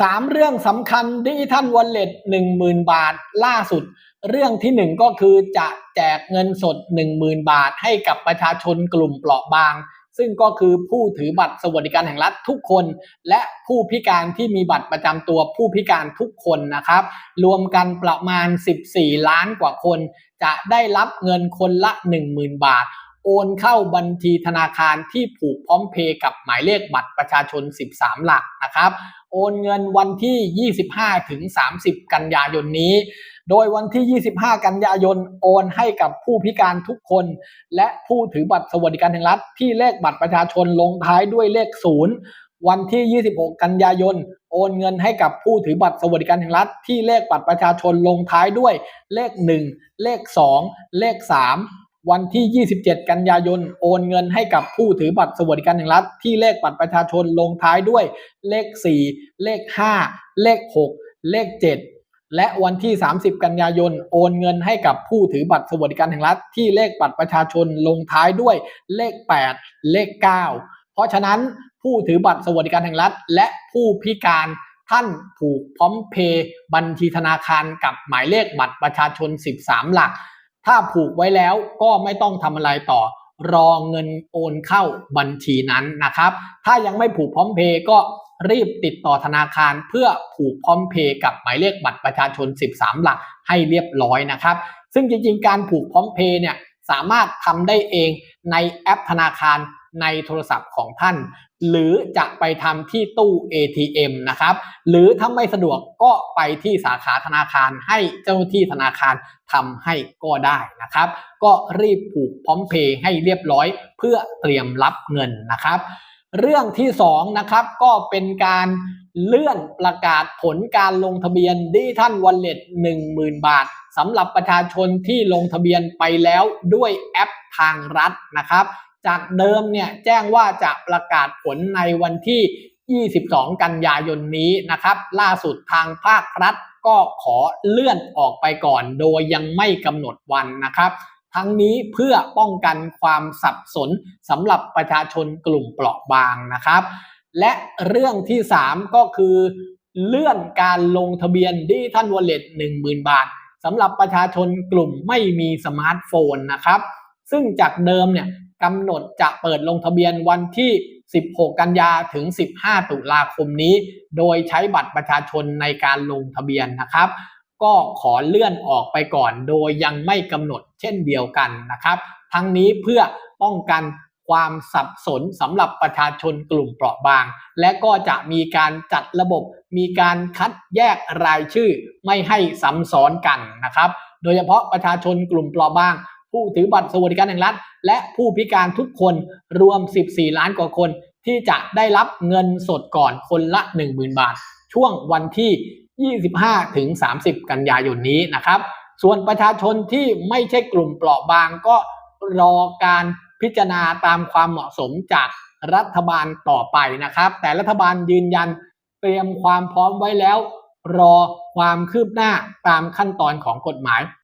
สามเรื่องสำคัญดิจิทัลวอลเล็ตหนึ่งหมื่นบาทล่าสุด เรื่องที่หนึ่งก็คือจะแจกเงินสด10,000บาทให้กับประชาชนกลุ่มเปราะบาง ซึ่งก็คือผู้ถือบัตรสวัสดิการแห่งรัฐทุกคน และผู้พิการที่มีบัตรประจำตัวผู้พิการทุกคนนะครับ รวมกันประมาณ 14 ล้านกว่าคน จะได้รับเงินคนละ 10,000 บาท โอนเข้าบัญชีธนาคารที่ผูกพร้อมเพย์กับหมายเลขบัตรประชาชน 13 หลักนะครับ โอนเงินวันที่ 25 ถึง 30 กันยายนนี้ โดยวันที่ 25 กันยายนโอนให้กับผู้พิการทุกคน และผู้ถือบัตรสวัสดิการแห่งรัฐที่เลขบัตรประชาชนลงท้ายด้วยเลข 0วันที่ 26 กันยายน โอนเงินให้กับผู้ถือบัตรสวัสดิการแห่งรัฐที่เลขบัตรประชาชนลงท้ายด้วยเลข 1 เลข 2 เลข 3 วันที่ 27 กันยายน โอนเงินให้กับผู้ถือบัตรสวัสดิการแห่งรัฐ ที่เลขบัตรประชาชนลงท้ายด้วยเลข 4 เลข 5 เลข 6 เลข 7 และวันที่ 30 กันยายน โอนเงินให้กับผู้ถือบัตรสวัสดิการแห่งรัฐ ที่เลขบัตรประชาชนลงท้ายด้วยเลข 8 เลข 9 เพราะฉะนั้นผู้ถือบัตรสวัสดิการแห่งรัฐ และผู้พิการท่านผูกพร้อมเพย์บัญชีธนาคารกับหมายเลขบัตรประชาชน 13 หลัก ถ้าผูกไว้แล้วก็ไม่ต้องทำอะไรต่อ รอเงินโอนเข้าบัญชีนั้นนะครับ ถ้ายังไม่ผูกพร้อมเพย์ก็รีบติดต่อธนาคารเพื่อผูกพร้อมเพย์กับหมายเลขบัตรประชาชน 13 หลักให้เรียบร้อยนะครับ ซึ่งจริงๆ การผูกพร้อมเพย์เนี่ยสามารถทำได้เองในแอปธนาคาร ในโทรศัพท์ของท่าน หรือจะไปทำที่ตู้ ATM นะครับหรือถ้าไม่สะดวกก็ไปที่สาขาธนาคารให้เจ้าหน้าที่ธนาคารทำให้ก็ได้นะครับ ก็รีบผูกพร้อมเพย์ให้เรียบร้อยเพื่อเตรียมรับเงินนะครับ เรื่องที่2นะครับก็เป็นการเลื่อนประกาศผลการลงทะเบียนดิจิทัลวอลเล็ต10,000 บาทสำหรับประชาชนที่ลงทะเบียนไปแล้วด้วยแอปทางรัฐนะครับ จากเดิมเนี่ยแจ้งว่าจะประกาศผลในวันที่ 22 กันยายนนี้นะครับ ล่าสุดทางภาครัฐก็ขอเลื่อนออกไปก่อน โดยยังไม่กำหนดวันนะครับ ทั้งนี้เพื่อป้องกันความสับสนสำหรับประชาชนกลุ่มเปราะบางนะครับ และเรื่องที่ 3 ก็คือเลื่อนการลงทะเบียนดิจิทัลวอลเล็ต10,000 บาทสำหรับประชาชนกลุ่มไม่มีสมาร์ทโฟนนะครับ ซึ่งจากเดิมเนี่ย กำหนดจะเปิดลงทะเบียนวันที่ 16 กันยาถึง 15 ตุลาคมนี้ โดยใช้บัตรประชาชนในการลงทะเบียนนะครับ ก็ขอเลื่อนออกไปก่อน โดยยังไม่กำหนดเช่นเดียวกันนะครับ ทั้งนี้เพื่อป้องกันความสับสนสำหรับประชาชนกลุ่มเปราะบาง และก็จะมีการจัดระบบ มีการคัดแยกรายชื่อไม่ให้ซ้ำซ้อนกันนะครับ โดยเฉพาะประชาชนกลุ่มเปราะบาง ผู้ถือบัตรสวัสดิการแห่งรัฐ และผู้พิการทุกคนรวม 14 ล้านกว่าคน ที่จะได้รับเงินสดก่อนคนละ 10,000 บาท ช่วงวันที่ 25 ถึง 30 กันยายนนี้นะครับ ส่วนประชาชนที่ไม่ใช่กลุ่มเปราะบางก็รอการพิจารณาตามความเหมาะสมจากรัฐบาลต่อไปนะครับ แต่รัฐบาลยืนยันเตรียมความพร้อมไว้แล้ว รอความคืบหน้าตามขั้นตอนของกฎหมาย